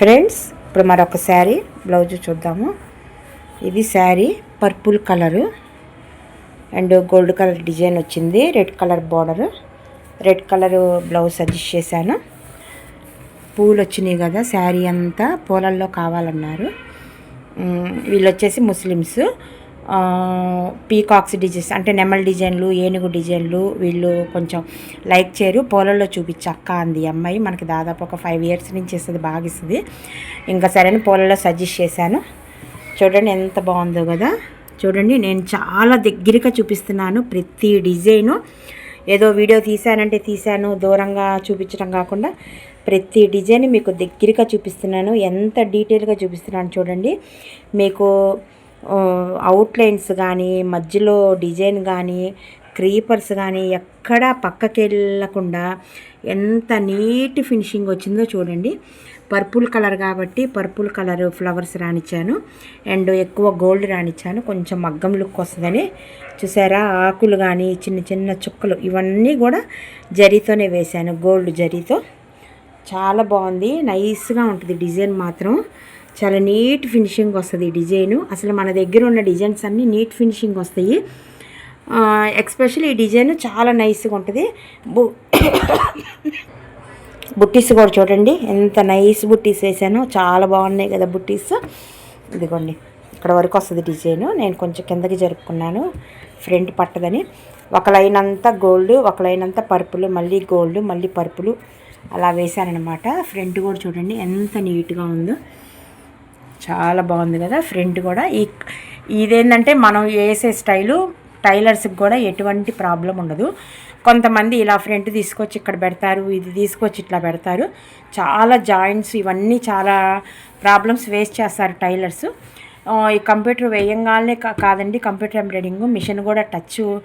Friends ఇప్పుడు మరొక sari blouse చూద్దాము. ఇది sari purple colour. And gold colour design వచ్చింది red colour border. Red colour blouse suggest చేశాను. పూలు వచ్చినాయి కదా శారీ అంతా పూలల్లో కావాలన్నారు. వీళ్ళు వచ్చేసి ముస్లిమ్స్. పీకాక్స్ డిజైన్స్ అంటే నెమల్ డిజైన్లు ఏనుగు డిజైన్లు వీళ్ళు కొంచెం లైక్ చేయరు. పోలల్లో చూపించక్క అంది అమ్మాయి. మనకి దాదాపు ఒక ఫైవ్ ఇయర్స్ నుంచి ఇస్తుంది బాగా ఇస్తుంది. ఇంకా సరే అని సజెస్ట్ చేశాను. చూడండి ఎంత బాగుందో కదా. చూడండి నేను చాలా దగ్గరగా చూపిస్తున్నాను ప్రతి డిజైను. ఏదో వీడియో తీశానంటే తీశాను దూరంగా చూపించడం కాకుండా ప్రతి డిజైన్ మీకు దగ్గరగా చూపిస్తున్నాను. ఎంత డీటెయిల్గా చూపిస్తున్నాను చూడండి. మీకు అవుట్లైన్స్ కానీ మధ్యలో డిజైన్ కానీ క్రీపర్స్ కానీ ఎక్కడా పక్కకి వెళ్ళకుండా ఎంత నీట్ ఫినిషింగ్ వచ్చిందో చూడండి. పర్పుల్ కలర్ కాబట్టి పర్పుల్ కలర్ ఫ్లవర్స్ రానిచ్చాను అండ్ ఎక్కువ గోల్డ్ రానిచ్చాను కొంచెం మగ్గం లుక్ వస్తుందని. చూసారా? ఆకులు కానీ చిన్న చిన్న చుక్కలు ఇవన్నీ కూడా జరీతోనే వేశాను. గోల్డ్ జరీతో. చాలా బాగుంది. నైస్గా ఉంటుంది డిజైన్ మాత్రం. చాలా నీట్ ఫినిషింగ్ వస్తుంది ఈ డిజైను. అసలు మన దగ్గర ఉన్న డిజైన్స్ అన్నీ నీట్ ఫినిషింగ్ వస్తాయి. ఎక్స్పెషల్ ఈ డిజైన్ చాలా నైస్గా ఉంటుంది. బు బుట్టీస్ కూడా చూడండి. ఎంత నైస్ బుట్టీస్ వేసానో చాలా బాగున్నాయి కదా బుట్టీస్. ఇదిగోండి ఇక్కడ వరకు వస్తుంది డిజైను. నేను కొంచెం కిందకి జరుపుకున్నాను. ఫ్రంట్ పట్టదని. ఒక లైన్ అంతా గోల్డ్ ఒక లైన్ అంతా పర్పులు మళ్ళీ గోల్డ్ మళ్ళీ పర్పులు అలా వేశానమాట ఫ్రంట్ కూడా చూడండి ఎంత నీట్గా ఉందో. చాలా బాగుంది కదా ఫ్రంట్ కూడా. ఈ ఇదేంటంటే మనం వేసే స్టైలు టైలర్స్కి కూడా ఎటువంటి ప్రాబ్లం ఉండదు. కొంతమంది ఇలా ఫ్రంట్ తీసుకొచ్చి ఇక్కడ పెడతారు ఇది తీసుకొచ్చి ఇట్లా పెడతారు. చాలా జాయింట్స్ ఇవన్నీ చాలా ప్రాబ్లమ్స్ ఫేస్ చేస్తారు టైలర్స్. ఈ కంప్యూటర్ వేయంగానే కా- కాదండి కంప్యూటర్ ఎంబ్రాయిడింగ్. మిషన్ కూడా టచ్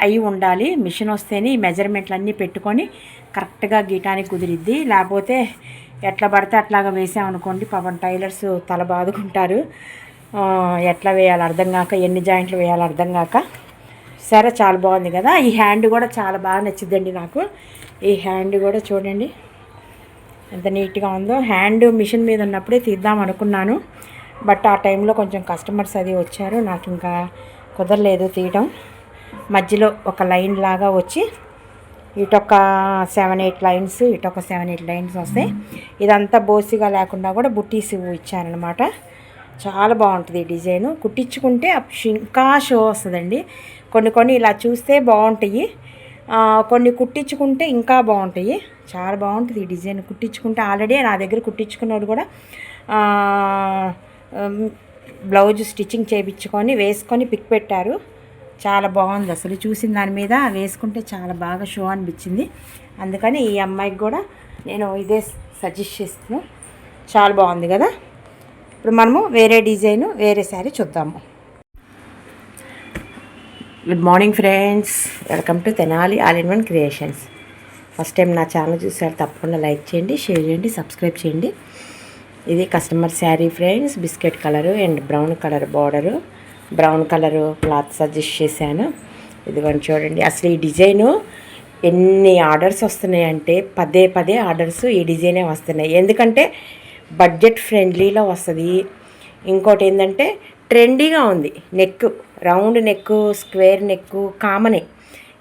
అయి- ఉండాలి. మిషన్ వస్తేనే ఈ మెజర్మెంట్లు అన్నీ పెట్టుకొని కరెక్ట్గా గీటానికి కుదిరిద్ది. లేకపోతే ఎట్లా పడితే అట్లాగా వేసామనుకోండి పాపం టైలర్స్ తల బాదుకుంటారు. ఎట్లా వేయాలి అర్థం కాక ఎన్ని జాయింట్లు వేయాలి అర్థం కాక. సరే చాలా బాగుంది కదా. ఈ హ్యాండ్ కూడా చాలా బాగా నచ్చిందండి నాకు. ఈ హ్యాండ్ కూడా చూడండి. ఎంత నీట్గా ఉందో. హ్యాండ్ మిషన్ మీద ఉన్నప్పుడే తీద్దాం అనుకున్నాను. బట్ ఆ టైంలో కొంచెం కస్టమర్స్ అది వచ్చారు. నాకు ఇంకా కుదరలేదు తీయడం మధ్యలో ఒక లైన్ లాగా వచ్చి ఇటొక సెవెన్ ఎయిట్ లైన్స్ ఇటొక సెవెన్ ఎయిట్ లైన్స్ వస్తాయి. ఇదంతా బోసిగా లేకుండా కూడా బుట్టీస్ ఇచ్చారనమాట చాలా బాగుంటుంది ఈ డిజైన్. కుట్టించుకుంటే అప్ ఇంకా షో వస్తుందండి. కొన్ని కొన్ని ఇలా చూస్తే బాగుంటాయి. కొన్ని కుట్టించుకుంటే ఇంకా బాగుంటాయి. చాలా బాగుంటుంది ఈ డిజైన్. కుట్టించుకుంటే ఆల్రెడీ నా దగ్గర కుట్టించుకున్నోడు కూడా బ్లౌజ్ స్టిచ్చింగ్ చేయించుకొని వేసుకొని పిక్ పెట్టారు. చాలా బాగుంది అసలు. చూసిన దాని మీద వేసుకుంటే చాలా బాగా షో అనిపించింది. అందుకని ఈ అమ్మాయికి కూడా నేను ఇదే సజెస్ట్ చేస్తున్నాను చాలా బాగుంది కదా? ఇప్పుడు మనము వేరే డిజైన్ వేరే శారీ చూద్దాము. Good morning friends welcome to Tenali all in one creations first time నా ఛానల్ చూసారు తప్పకుండా లైక్ చేయండి షేర్ చేయండి సబ్స్క్రైబ్ చేయండి. ఇది customer sari friends. Biscuit colour and brown colour border. Brown colour cloth suggest చేశాను. ఇదిగోండి చూడండి. అసలు ఈ డిజైను ఎన్ని ఆర్డర్స్ వస్తున్నాయంటే పదే పదే ఆర్డర్స్ ఈ డిజైనే వస్తున్నాయి. ఎందుకంటే బడ్జెట్ ఫ్రెండ్లీలో వస్తుంది. ఇంకోటి ఏంటంటే ట్రెండీగా ఉంది. Neck round neck square neck కామనే.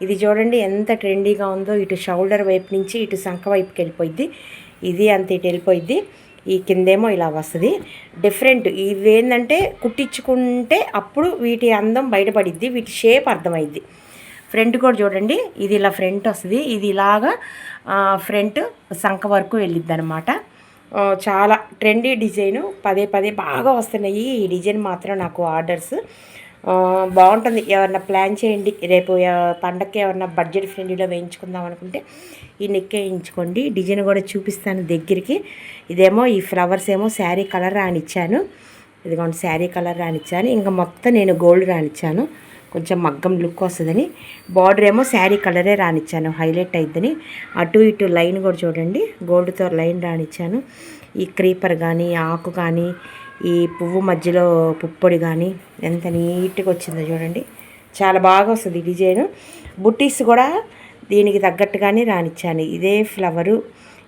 ఇది చూడండి ఎంత ట్రెండీగా ఉందో. ఇటు షోల్డర్ వైపు నుంచి ఇటు సంఖ వైపుకి వెళ్ళిపోయిద్ది. ఇది అంత ఇటు వెళ్ళిపోయిద్ది. ఈ కిందేమో ఇలా వస్తుంది. డిఫరెంట్ ఇవి ఏంటంటే కుట్టించుకుంటే అప్పుడు వీటి అందం బయటపడిద్ది వీటి షేప్ అర్థమైద్ది. ఫ్రంట్ కూడా చూడండి ఇది ఇలా ఫ్రంట్ వస్తుంది. ఇది ఇలాగా ఫ్రంట్ సంఖ వరకు వెళ్ళిద్ది అనమాట చాలా ట్రెండీ డిజైను పదే పదే బాగా వస్తున్నాయి. ఈ డిజైన్ మాత్రం నాకు ఆర్డర్స్. బాగుంటుంది. ఎవరన్నా ప్లాన్ చేయండి. రేపు పండగకి పండక్కి ఎవరన్నా బడ్జెట్ ఫ్రెండ్లీలో వేయించుకుందాం అనుకుంటే ఈ నెక్ వేయించుకోండి. డిజైన్ కూడా చూపిస్తాను దగ్గరికి. ఇదేమో ఈ ఫ్లవర్స్ ఏమో శారీ కలర్ రానిచ్చాను ఇదిగోండి శారీ కలర్ రానిచ్చాను ఇంకా మొత్తం నేను గోల్డ్ రానిచ్చాను కొంచెం మగ్గం లుక్ వస్తుందని. బార్డర్ ఏమో శారీ కలరే రానిచ్చాను హైలైట్ అయిద్దని. అటు ఇటు లైన్ కూడా చూడండి. గోల్డ్తో లైన్ రానిచ్చాను ఈ క్రీపర్ కానీ ఆకు కానీ ఈ పువ్వు మధ్యలో పుప్పొడి కానీ ఎంత నీట్గా వచ్చిందో చూడండి. చాలా బాగా వస్తుంది డిజైన్. బుట్టీస్ కూడా దీనికి తగ్గట్టుగానే రానిచ్చాను. ఇదే ఫ్లవరు.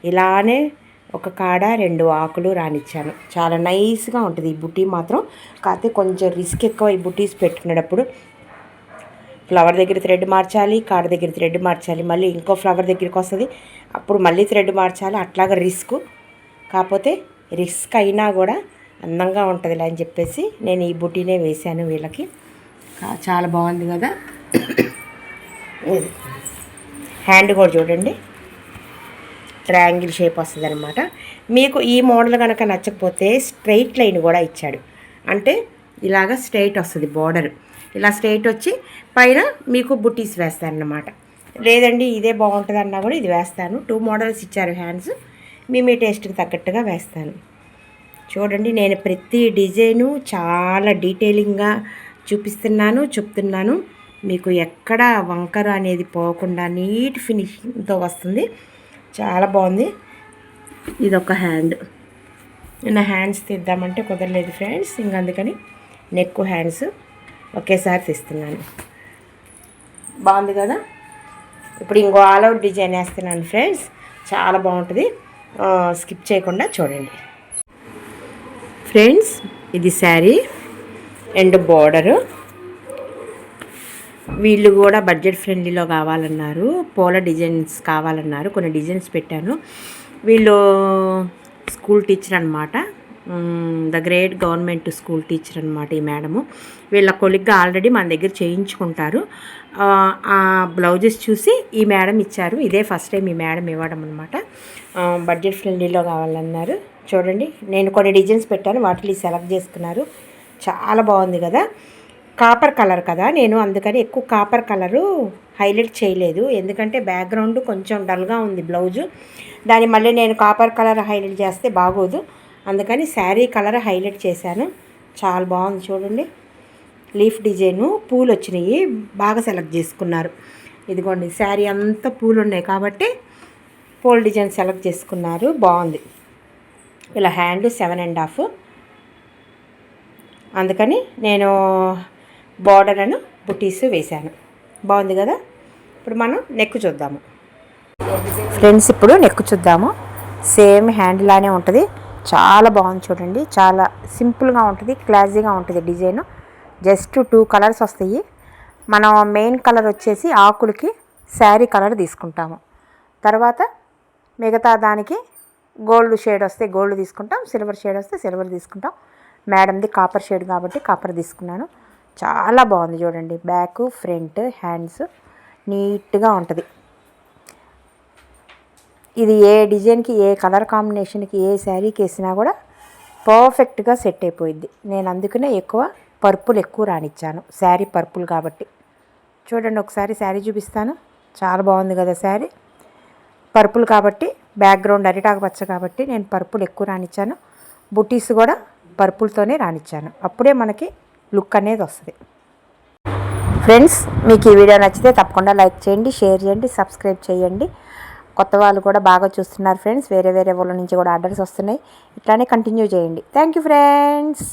ఇలానే ఒక కాడ రెండు ఆకులు రానిచ్చాను. చాలా నైస్గా ఉంటుంది ఈ బుట్టీ మాత్రం. కాకపోతే కొంచెం రిస్క్ ఎక్కువ ఈ బుట్టీస్ పెట్టుకునేటప్పుడు. ఫ్లవర్ దగ్గర థ్రెడ్ మార్చాలి కాడ దగ్గర థ్రెడ్ మార్చాలి మళ్ళీ ఇంకో ఫ్లవర్ దగ్గరికి వస్తుంది. అప్పుడు మళ్ళీ థ్రెడ్ మార్చాలి అట్లాగా రిస్క్. కాకపోతే రిస్క్ అయినా కూడా అందంగా ఉంటుంది అని చెప్పేసి నేను ఈ బుటీనే వేశాను వీళ్ళకి. చాలా బాగుంది కదా. ఇది. హ్యాండ్ కూడా చూడండి. ట్రయాంగిల్ షేప్ వస్తుంది అనమాట మీకు ఈ మోడల్ కనుక నచ్చకపోతే స్ట్రైట్ లైన్ కూడా ఇచ్చాడు. అంటే ఇలాగ స్ట్రైట్ వస్తుంది బార్డర్. ఇలా స్ట్రైట్ వచ్చి పైన మీకు బుట్టీస్ వేస్తారనమాట లేదండి ఇదే బాగుంటుంది అన్నా కూడా ఇది వేస్తాను. టూ మోడల్స్ ఇచ్చారు హ్యాండ్స్. మీ మీ టేస్ట్కి తగ్గట్టుగా వేస్తాను. చూడండి నేను ప్రతి డిజైను చాలా డీటెయిలింగ్గా చూపిస్తున్నాను చెప్తున్నాను. మీకు ఎక్కడ వంకర అనేది పోకుండా నీట్ ఫినిషింగ్తో వస్తుంది. చాలా బాగుంది. ఇది ఒక హ్యాండ్. నా హ్యాండ్స్ తీద్దామంటే కుదరలేదు ఫ్రెండ్స్ ఇంక అందుకని నెక్ హ్యాండ్స్ ఒకేసారి తీస్తున్నాను. బాగుంది కదా? ఇప్పుడు ఇంకో ఆల్ అవుట్ డిజైన్ వేస్తున్నాను ఫ్రెండ్స్. చాలా బాగుంటుంది. స్కిప్ చేయకుండా చూడండి. ఫ్రెండ్స్ ఇది శారీ అండ్ బార్డరు. వీళ్ళు కూడా బడ్జెట్ ఫ్రెండ్లీలో కావాలన్నారు పూల డిజైన్స్ కావాలన్నారు కొన్ని డిజైన్స్ పెట్టాను. వీళ్ళు స్కూల్ టీచర్ అనమాట the great government school teacher అనమాట ఈ మేడము. వీళ్ళ కొలిగ్గా ఆల్రెడీ మన దగ్గర చేయించుకుంటారు. ఆ, బ్లౌజెస్ చూసి ఈ మేడం ఇచ్చారు. ఇదే ఫస్ట్ టైం ఈ మేడం ఇవ్వడం అనమాట బడ్జెట్ ఫ్రెండ్లీలో కావాలన్నారు. చూడండి నేను కొన్ని డిజైన్స్ పెట్టాను వాటిని సెలెక్ట్ చేసుకున్నారు. చాలా బాగుంది కదా. కాపర్ కలర్ కదా. నేను అందుకని ఎక్కువ కాపర్ కలరు హైలైట్ చేయలేదు. ఎందుకంటే బ్యాక్గ్రౌండ్ కొంచెం డల్గా ఉంది బ్లౌజు. దాన్ని మళ్ళీ నేను కాపర్ కలర్ హైలైట్ చేస్తే బాగోదు. అందుకని శారీ కలర్ హైలైట్ చేశాను. చాలా బాగుంది చూడండి. లీఫ్ డిజైను పూలు వచ్చినాయి. బాగా సెలెక్ట్ చేసుకున్నారు. ఇదిగోండి శారీ అంతా పూలు ఉన్నాయి కాబట్టి పూల డిజైన్ సెలెక్ట్ చేసుకున్నారు. బాగుంది. ఇలా హ్యాండ్ సెవెన్ అండ్ హాఫ్. అందుకని నేను బార్డర్ అను బుటీస్ వేశాను. బాగుంది కదా? ఇప్పుడు మనం నెక్ చూద్దాము. ఫ్రెండ్స్ ఇప్పుడు నెక్ చూద్దాము. సేమ్ హ్యాండ్ లానే ఉంటుంది. చాలా బాగుంది చూడండి. చాలా సింపుల్గా ఉంటుంది క్లాజీగా ఉంటుంది డిజైన్. జస్ట్ టూ కలర్స్ వస్తాయి. మనం మెయిన్ కలర్ వచ్చేసి ఆకులకి శారీ కలర్ తీసుకుంటాము. తర్వాత మిగతా దానికి గోల్డ్ షేడ్ వస్తే గోల్డ్ తీసుకుంటాం సిల్వర్ షేడ్ వస్తే సిల్వర్ తీసుకుంటాం. మేడంది కాపర్ షేడ్ కాబట్టి కాపర్ తీసుకున్నాను. చాలా బాగుంది చూడండి. బ్యాక్ ఫ్రంట్ హ్యాండ్స్ నీట్గా ఉంటుంది. ఇది ఏ డిజైన్కి ఏ కలర్ కాంబినేషన్కి ఏ శారీకి వేసినా కూడా పర్ఫెక్ట్గా సెట్ అయిపోయింది నేను అందుకనే ఎక్కువ పర్పుల్ ఎక్కువ రానిచ్చాను శారీ పర్పుల్ కాబట్టి. చూడండి ఒకసారి శారీ చూపిస్తాను. చాలా బాగుంది కదా శారీ పర్పుల్ కాబట్టి బ్యాక్గ్రౌండ్ అరిటాకు పచ్చ కాబట్టి నేను పర్పుల్ ఎక్కువ రానిచ్చాను బుటీస్ కూడా పర్పుల్తోనే రానిచ్చాను అప్పుడే మనకి లుక్ అనేది వస్తుంది. ఫ్రెండ్స్ మీకు ఈ వీడియో నచ్చితే తప్పకుండా లైక్ చేయండి షేర్ చేయండి సబ్స్క్రైబ్ చేయండి. కొత్త వాళ్ళు కూడా బాగా చూస్తున్నారు ఫ్రెండ్స్. వేరే వేరే వాళ్ళ నుంచి కూడా ఆర్డర్స్ వస్తున్నాయి. ఇట్లానే కంటిన్యూ చేయండి. Thank you friends